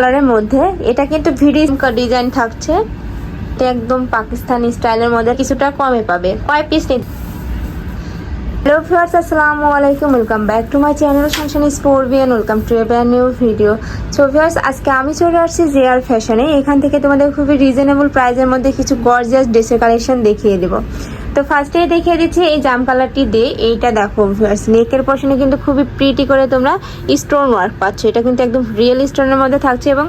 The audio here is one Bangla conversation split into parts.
কালারের মধ্যে। এটা কিন্তু ভিডি ডিজাইন থাকছে। এটা একদম পাকিস্তানি স্টাইলের মধ্যে কিছুটা কমে পাবে। কয় পিস নিতে? হ্যালো ভিউয়ার্স আসসালামু আলাইকুম। Welcome back to my channel সংশন স্পোর্বিয়ান welcome to a brand new video so viewers আজকে আমি চলে আসছি জে আর ফ্যাশনে এখান থেকে তোমাদের খুবই রিজনেবল প্রাইসের মধ্যে কিছু গর্জিয়াস ড্রেসের কালেকশন দেখিয়ে দেবো। তো ফার্স্টে দেখিয়ে দিচ্ছি এই জাম কালারটি দিয়ে। এইটা দেখো নেকের পশনে কিন্তু খুবই প্রিটি করে তোমরা স্টোন ওয়ার্ক পাচ্ছ। এটা কিন্তু একদম রিয়েল স্টোনের মধ্যে থাকছে এবং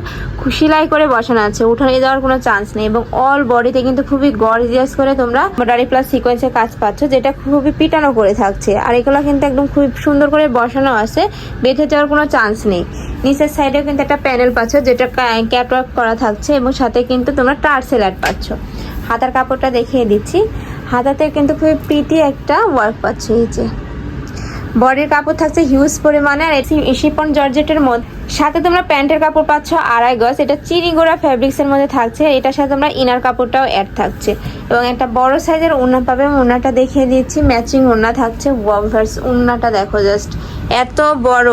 সেলাই করে বসানো আছে। উঠানে যাওয়ার কোনো চান্স নেই এবং অল বডিতে কিন্তু খুবই গর্জিয়াস করে তোমরা বডারি প্লাস সিকোয়েন্সের কাজ পাচ্ছ, যেটা খুবই পিটানো করে থাকছে। আর এগুলো কিন্তু একদম খুবই সুন্দর করে বসানো আছে, বেঁধে যাওয়ার কোনো চান্স নেই। নিচের সাইডেও কিন্তু একটা প্যানেল পাচ্ছ, যেটা ক্যাটওয়ার্ক করা থাকছে এবং সাথে কিন্তু তোমরা টার্সেলার পাচ্ছ। হাতার কাপড়টা দেখিয়ে দিচ্ছি। হাতাতে কিন্তু খুবই প্রীতি একটা ওয়ার্ক পাচ্ছ এই যে। বডির কাপড় থাকছে হিউজ পরিমাণে, আর শিপন জর্জেটের মধ্যে সাথে তোমরা প্যান্টের কাপড় পাচ্ছ আড়াই গজ, এটা চিনিগোড়া ফ্যাব্রিক্সের মধ্যে থাকছে এটার সাথে তোমরা ইনার কাপড়টাও অ্যাড থাকছে। এবং একটা বড় সাইজের ওড়না পাবে ওড়নাটা দেখিয়ে দিচ্ছি ম্যাচিং ওড়না থাকছে ওয়াভার্স ওড়নাটা দেখো জাস্ট এত বড়।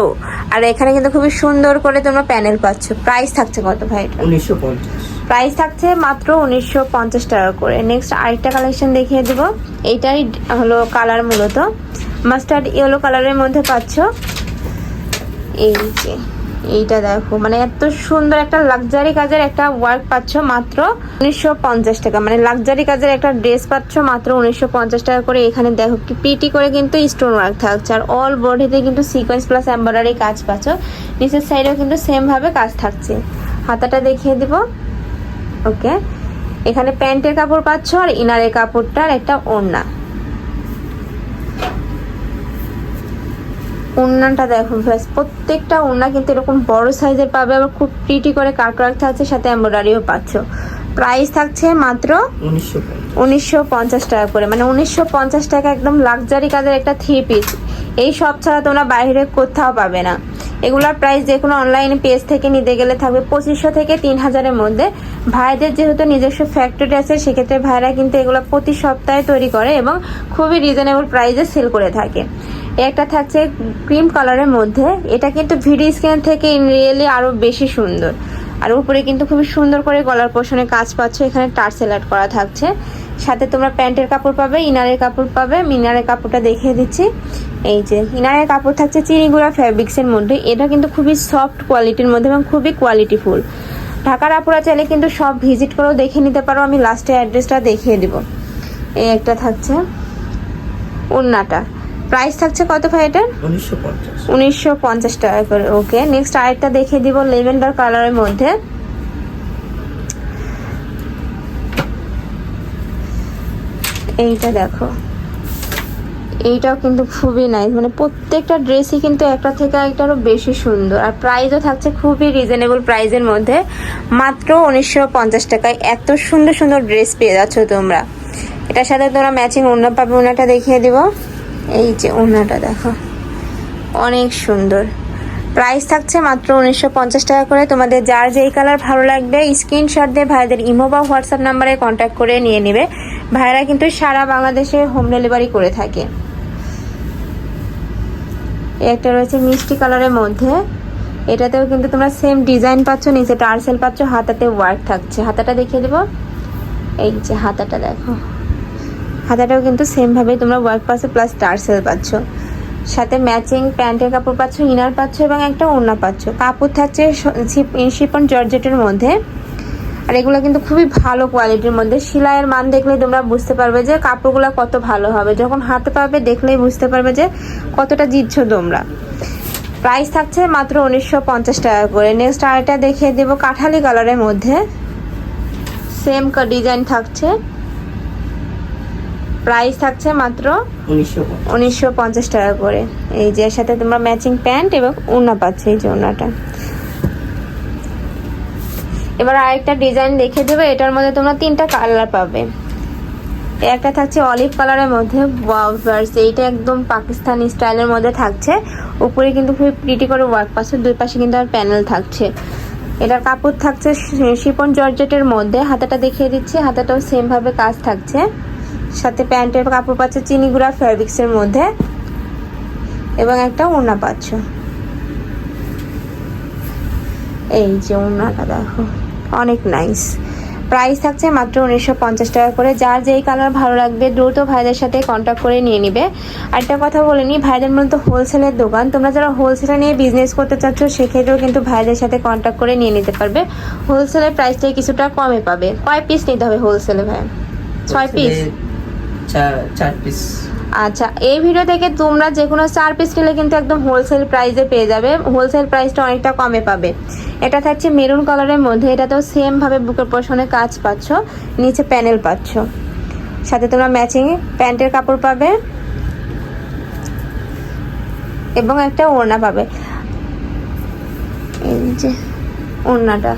আর এখানে কিন্তু খুবই সুন্দর করে তোমরা প্যানেল পাচ্ছ প্রাইস থাকছে কত ভাই এটা? উনিশশো পঞ্চাশ। প্রাইস থাকছে মাত্র উনিশশো পঞ্চাশ টাকা করে। নেক্সট আরেকটা কালেকশন দেখিয়ে দেবো। এইটাই হলো কালার মূলত। মাস্টার্ড ইয়েলো কালারের মধ্যে পাচ্ছ। এই যে, এইটা দেখো। মানে এত সুন্দর একটা লাক্সারি কাজের একটা ওয়ার্ক পাচ্ছ মাত্র উনিশশো পঞ্চাশ টাকা। মানে লাক্সারি কাজের একটা ড্রেস পাচ্ছ মাত্র উনিশশো পঞ্চাশ টাকা করে। এখানে দেখো কি পিটি করে কিন্তু স্টোন ওয়ার্ক থাকছে। আর অল বডিতে কিন্তু সিকোয়েন্স প্লাস এম্বয়ডারি কাজ পাচ্ছ। নিচের সাইডেও কিন্তু সেমভাবে কাজ থাকছে। হাতাটা দেখিয়ে দিব। ওকে? এখানে প্যান্টের কাপড় পাচ্ছ আর ইনারের কাপড়টার একটা ওড়না। ওড়নাটা দেখো ব্যাস প্রত্যেকটা ওড়না কিন্তু এরকম বড় সাইজের পাবে আবার খুব প্রিটি করে কাটওয়ার্ক থাকছে সাথে এমব্রয়ডারিও পাচ্ছ। প্রাইস থাকছে মাত্র উনিশশো উনিশশো পঞ্চাশ টাকা করে মানে উনিশশো পঞ্চাশ টাকা একদম লাক্সারি কাজের একটা থ্রি পিস এই সব ছাড়া তোমরা বাইরে কোথাও পাবে না। এগুলোর প্রাইস যে কোনো অনলাইন পেজ থেকে নিতে গেলে থাকবে পঁচিশশো থেকে তিন হাজারের মধ্যে। ভাইদের যেহেতু নিজস্ব ফ্যাক্টরি আছে, সেক্ষেত্রে ভাইরা কিন্তু এগুলো প্রতি সপ্তাহে তৈরি করে এবং খুবই রিজনেবল প্রাইসে সেল করে থাকে। একটা থাকছে ক্রিম কালারের মধ্যে। এটা কিন্তু ভিডিও স্ক্যান থেকে রিয়েলি আরও বেশি সুন্দর। আর উপরে কিন্তু খুবই সুন্দর করে গলার পোষণে কাজ পাচ্ছ। এখানে টার্সেল অ্যাড করা থাকছে। সাথে তোমরা প্যান্টের কাপড় পাবে ইনারের কাপড় পাবে ইনারের কাপড়টা দেখিয়ে দিচ্ছি। এই যে ইনারের কাপড় থাকছে চিনিগুড়া ফ্যাব্রিক্সের মধ্যে। এটা কিন্তু খুবই সফট কোয়ালিটির মধ্যে এবং খুবই কোয়ালিটিফুল ঢাকার আপুরা চাইলে কিন্তু সব ভিজিট করেও দেখে নিতে পারো। আমি লাস্টে অ্যাড্রেসটা দেখিয়ে দিব। এই একটা থাকছে ওড়নাটা। প্রাইস থাকছে কত ভাই এটার? পঞ্চাশ। উনিশশো পঞ্চাশ টাকা করে। ওকে নেক্সট আরেকটা দেখিয়ে দিব লেভেন্ডার কালারের মধ্যে। এইটা দেখো। এইটাও কিন্তু খুবই নাইস মানে প্রত্যেকটা ড্রেসই কিন্তু একটা থেকে একটারও বেশি সুন্দর। আর প্রাইসও থাকছে খুবই রিজনেবল প্রাইসের মধ্যে। মাত্র উনিশশো পঞ্চাশ টাকায় এত সুন্দর সুন্দর ড্রেস পেয়ে যাচ্ছ তোমরা। এটার সাথে তোমরা ম্যাচিং ওড়না পাবে ওনাটা দেখিয়ে দিব। এই যে ওড়নাটা দেখো। অনেক সুন্দর। প্রাইস থাকছে মাত্র উনিশশো পঞ্চাশ টাকা করে। তোমাদের যার যেই কালার ভালো লাগবে স্ক্রিনশট দিয়ে ভাইদের ইমো বা হোয়াটসঅ্যাপ নাম্বারে কন্ট্যাক্ট করে নিয়ে নেবে। ভাইরা কিন্তু সারা বাংলাদেশে হোম ডেলিভারি করে থাকে। একটা রয়েছে মিষ্টি কালারের মধ্যে। এটাতেও কিন্তু তোমরা সেম ডিজাইন পাচ্ছ, নিচে টার্সেল পাচ্ছ, হাতাতে ওয়ার্ক থাকছে। হাতাটা দেখিয়ে দেবো। এই যে হাতাটা দেখো। হাতাটাও কিন্তু সেমভাবে তোমরা ওয়ার্ক পাচ্ছ প্লাস টার্সেল পাচ্ছ। সাথে ম্যাচিং প্যান্টের কাপড় পাচ্ছ ইনার পাচ্ছ এবং একটা ওড়না পাচ্ছ। কাপড় থাকছে শিপন জর্জেটের মধ্যে। আর এগুলো কিন্তু খুবই ভালো কোয়ালিটির মধ্যে। সেলাইয়ের মান দেখলে তোমরা বুঝতে পারবে যে কাপড়গুলো কত ভালো হবে। যখন হাতে পাবে দেখলেই বুঝতে পারবে যে কতটা জিতছ তোমরা। প্রাইস থাকছে মাত্র উনিশশো পঞ্চাশ টাকা করে। নেক্সট আরেকটা দেখিয়ে দেবো কাঠালি কালারের মধ্যে। সেম ডিজাইন থাকছে। প্রাইস থাকছে মাত্র উনিশশো পঞ্চাশ। টাকা করে। এই যে এর সাথে তোমরা ম্যাচিং প্যান্ট এবং ওড়না পাচ্ছে এই যে ওড়নাটা এবার আরেকটা ডিজাইন দেখে দেবে এটার মধ্যে তোমরা তিনটা কালার পাবে। একটা থাকছে অলিভ কালারের মধ্যে ওয়াও ভার্স এইটা একদম পাকিস্তানি স্টাইলের মধ্যে থাকছে। উপরে কিন্তু খুবই প্রিটি করে ওয়ার্ক পাচ্ছে দুই পাশে কিন্তু আর প্যানেল থাকছে। এটার কাপড় থাকছে শিপন জর্জেটের মধ্যে হাতাটা দেখিয়ে দিচ্ছি হাতাটাও সেম ভাবে কাজ থাকছে। সাথে প্যান্টের কাপড় পাচ্ছে চিনিগুড়া ফ্যাব্রিক্সের মধ্যে এবং একটা ওড়না পাচ্ছ। এই যে ওনাটা দেখো অনেক নাইস প্রাইস থাকছে মাত্র উনিশশো পঞ্চাশ টাকা করে। যার যেই কালার ভালো লাগবে দ্রুত ভাইদের সাথে কন্ট্যাক্ট করে নিয়ে নিবে। আর একটা কথা বলে নিই ভাইদের মূলত হোলসেলের দোকান। তোমরা যারা হোলসেলে নিয়ে বিজনেস করতে চাচ্ছ সেক্ষেত্রেও কিন্তু ভাইদের সাথে কন্ট্যাক্ট করে নিয়ে নিতে পারবে। হোলসেলের প্রাইসটাই কিছুটা কমে পাবে। কয় পিস নিতে হবে হোলসেলে ভাই ছয় পিস চার পিস আচ্ছা এই ভিডিও থেকে তোমরা যে কোনো চার পিস নিলে কিন্তু একদম হোলসেল প্রাইসে পেয়ে যাবে। হোলসেল প্রাইসটা অনেকটা কমে পাবে। এটা থাকছে মেরুন কালারের মধ্যে। এটাতেও সেম ভাবে বুকের পোষণে কাজ পাচ্ছ, নিচে প্যানেল পাচ্ছ। সাথে তোমরা ম্যাচিং প্যান্টের কাপড় পাবে এবং একটা ওড়না পাবে। এই যে ওড়নাটা।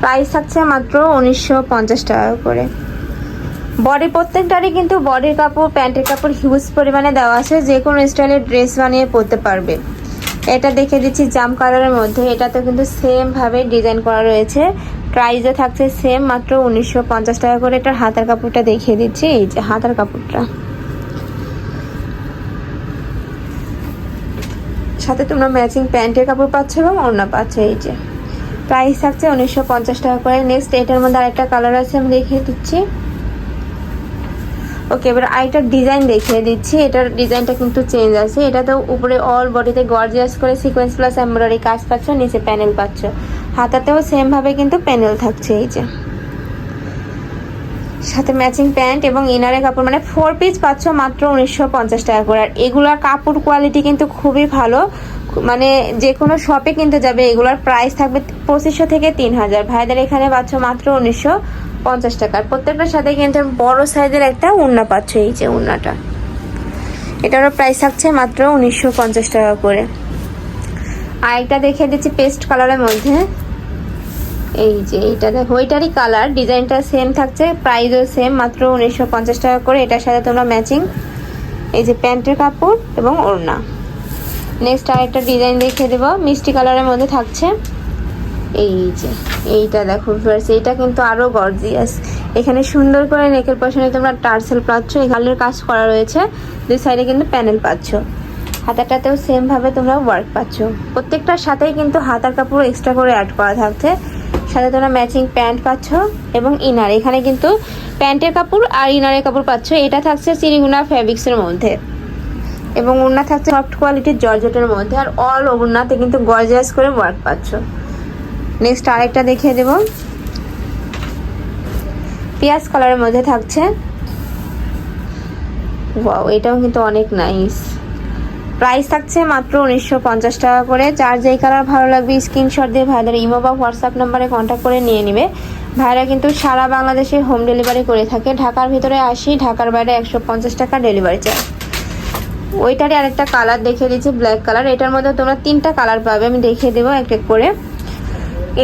প্রাইস থাকছে মাত্র উনিশশো পঞ্চাশ টাকা করে। বডি প্রত্যেকটারই কিন্তু বডির কাপড় প্যান্টের কাপড় হিউজ পরিমাণে দেওয়া আছে। যে কোনো স্টাইলের ড্রেস বানিয়ে পরতে পারবে। এটা দেখে দিচ্ছি জাম কালারের মধ্যে। এটাতে কিন্তু সেম ভাবে ডিজাইন করা রয়েছে। প্রাইসও থাকছে সেম মাত্র উনিশশো পঞ্চাশ টাকা করে। এটার হাতার কাপড়টা দেখিয়ে দিচ্ছি। এই যে হাতার কাপড়টা। সাথে তোমরা ম্যাচিং প্যান্টের কাপড় পাচ্ছ এবং ওড়না পাচ্ছ। এই যে। প্রাইস থাকছে উনিশশো পঞ্চাশ টাকা করে। নেক্সট এটার মধ্যে আরেকটা কালার আছে, আমি দেখিয়ে দিচ্ছি। ওকে এবার আরেকটা ডিজাইন দেখিয়ে দিচ্ছি। এটার ডিজাইনটা কিন্তু চেঞ্জ আছে। এটা তো উপরে অল বডিতে গর্জিয়াস করে সিকোয়েন্স প্লাস এমব্রয়ডারি কাজ পাচ্ছ, নিচে প্যানেল পাচ্ছ। হাতাতেও সেম ভাবে কিন্তু প্যানেল থাকছে, এই যে। সাথে ম্যাচিং প্যান্ট এবং ইনারের কাপড় মানে ফোর পিস পাচ্ছ মাত্র উনিশশো পঞ্চাশ টাকা করে। আর এগুলার কাপড় কোয়ালিটি কিন্তু খুবই ভালো। মানে যে কোনো শপে কিনতে যাবে, এগুলোর প্রাইস থাকবে পঁচিশশো থেকে তিন হাজার। ভাইদের এখানে পাচ্ছ মাত্র উনিশশো পঞ্চাশ টাকার প্রত্যেকটার সাথে কিন্তু বড় সাইজের একটা উন্না পাচ্ছ এই যে উন্নাটা। এটারও প্রাইস থাকছে মাত্র উনিশশো পঞ্চাশ টাকা করে। আরেকটা দেখে দিচ্ছি পেস্ট কালারের মধ্যে। এই যে এইটা দেখো, ওইটারই কালার ডিজাইনটা সেম থাকছে প্রাইসও সেম মাত্র উনিশশো পঞ্চাশ টাকা করে। এটার সাথে তোমরা ম্যাচিং এই যে প্যান্টের কাপড় এবং ওড়না। নেক্সট আরেকটা ডিজাইন দেখিয়ে দেবো, মিষ্টি কালারের মধ্যে থাকছে। এই যে, এইটা দেখো ফার্স্ট এইটা কিন্তু আরও গর্জিয়াস এখানে সুন্দর করে নেকের পশনে তোমরা টার্সেল পাচ্ছ এখানের কাজ করা রয়েছে, দুই সাইডে কিন্তু প্যানেল পাচ্ছ। হাতাটাতেও সেম ভাবে তোমরা ওয়ার্ক পাচ্ছ। প্রত্যেকটার সাথেই কিন্তু হাতার কাপড় এক্সট্রা করে অ্যাড করা থাকছে। সাথে তোমরা ম্যাচিং প্যান্ট পাচ্ছ এবং ইনার এখানে কিন্তু প্যান্টের কাপড় আর ইনারের কাপড় পাচ্ছ। এটা থাকছে সিরিগুনা ফ্যাব্রিক্সের মধ্যে। এবং ওড়না থাকছে সফট কোয়ালিটির জর্জেটের মধ্যে। আর অল ওড়নাতে কিন্তু গর্জিয়াস করে ওয়ার্ক পাচ্ছ। নেক্সট আরেকটা দেখিয়ে দেব। পেঁয়াজ কালারের মধ্যে থাকছে। এটাও কিন্তু অনেক নাইস প্রাইস থাকছে মাত্র উনিশশো পঞ্চাশ টাকা করে। যার যেই কালার ভালো লাগবে স্ক্রিনশট দিয়ে ভাইদের ইমো বা হোয়াটসঅ্যাপ নাম্বারে কন্ট্যাক্ট করে নিয়ে নেবে। ভাইরা কিন্তু সারা বাংলাদেশে হোম ডেলিভারি করে থাকে। ঢাকার ভিতরে আসি, ঢাকার বাইরে একশো পঞ্চাশ টাকা ডেলিভারি চার্জ ওইটারই আরেকটা কালার দেখিয়ে দিচ্ছি ব্ল্যাক কালার এটার মধ্যে তোমরা তিনটা কালার পাবে, আমি দেখিয়ে দেবো এক এক করে।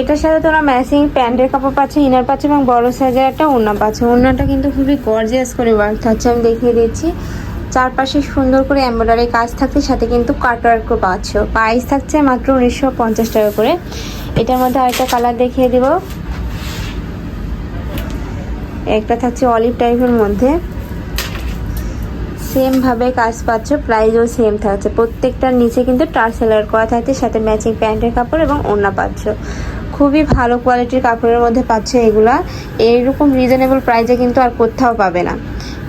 এটার সাথে তোমরা ম্যাচিং প্যান্টের কাপড় পাচ্ছ ইনার পাচ্ছ এবং বড় সাইজের একটা ওড়না পাচ্ছ। ওড়নাটা কিন্তু খুবই গর্জিয়াস করে ওয়ার্ক থাকছে, আমি দেখিয়ে দিচ্ছি। চারপাশে সুন্দর করে এমব্রয়ডারি কাজ থাকছে, সাথে কিন্তু কাটওয়ার্কও পাচ্ছ। প্রাইস থাকছে মাত্র উনিশশো পঞ্চাশ টাকা করে। এটার মধ্যে আরেকটা কালার দেখিয়ে দিব। একটা থাকছে অলিভ টাইপের মধ্যে। সেম ভাবে কাজ পাচ্ছ প্রাইসও সেম থাকছে। প্রত্যেকটার নিচে কিন্তু টার্সেলার করা থাকছে, সাথে ম্যাচিং প্যান্টের কাপড় এবং ওড়না পাচ্ছ। খুবই ভালো কোয়ালিটির কাপড়ের মধ্যে পাচ্ছ এগুলা। এইরকম রিজনেবল প্রাইসে কিন্তু আর কোথাও পাবে না।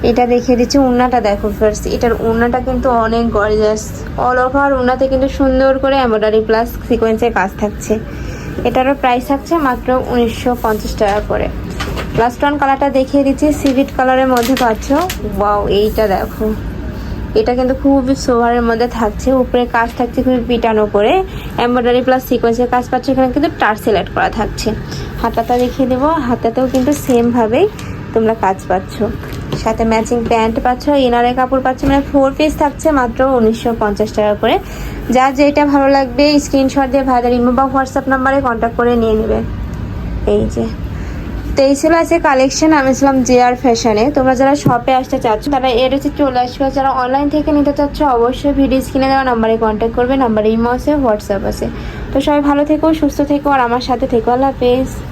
এটা দেখিয়ে দিচ্ছি উন্নাটা দেখো ফার্স্ট এটার উন্নাটা কিন্তু অনেক গর্জাস অল ওভার উন্নাতে কিন্তু সুন্দর করে এমব্রয়ডারি প্লাস সিকোয়েন্সের কাজ থাকছে। এটারও প্রাইস থাকছে মাত্র উনিশশো পঞ্চাশ টাকা করে। লাস্ট ওয়ান কালারটা দেখিয়ে দিচ্ছি সিভিট কালারের মধ্যে পাচ্ছ। ওয়াও এইটা দেখো। এটা কিন্তু খুবই সোভারের মধ্যে থাকছে, উপরে কাজ থাকছে খুবই পিটানো করে। এমব্রয়ডারি প্লাস সিকোয়েন্সের কাজ পাচ্ছে, এখানে কিন্তু টার সিলেক্ট করা থাকছে। হাতাটা দেখিয়ে দেবো, হাতাতেও কিন্তু সেম ভাবেই তোমরা কাজ পাচ্ছ। সাথে ম্যাচিং প্যান্ট পাচ্ছ ইনারের কাপড় পাচ্ছ মানে ফোর পিস থাকছে মাত্র উনিশশো পঞ্চাশ টাকা করে। যা যেটা ভালো লাগবে স্ক্রিনশট দিয়ে ভাইদের ইমো বা হোয়াটসঅ্যাপ নাম্বারে কন্ট্যাক্ট করে নিয়ে নেবে। এই যে। তো এই ছিল আছে কালেকশন আমি ছিলাম জে আর ফ্যাশনে তোমরা যারা শপে আসতে চাচ্ছ, তারা এর হচ্ছে চলে আসবে। যারা অনলাইন থেকে নিতে চাচ্ছ, অবশ্যই ভিডিও স্ক্রিনে দেওয়া নাম্বারে কন্ট্যাক্ট করবে। নাম্বার ইমো আছে হোয়াটসঅ্যাপ আছে। তো সবাই ভালো থেকো, সুস্থ থেকো, আর আমার সাথে থেকো। আল্লাহ হাফেজ।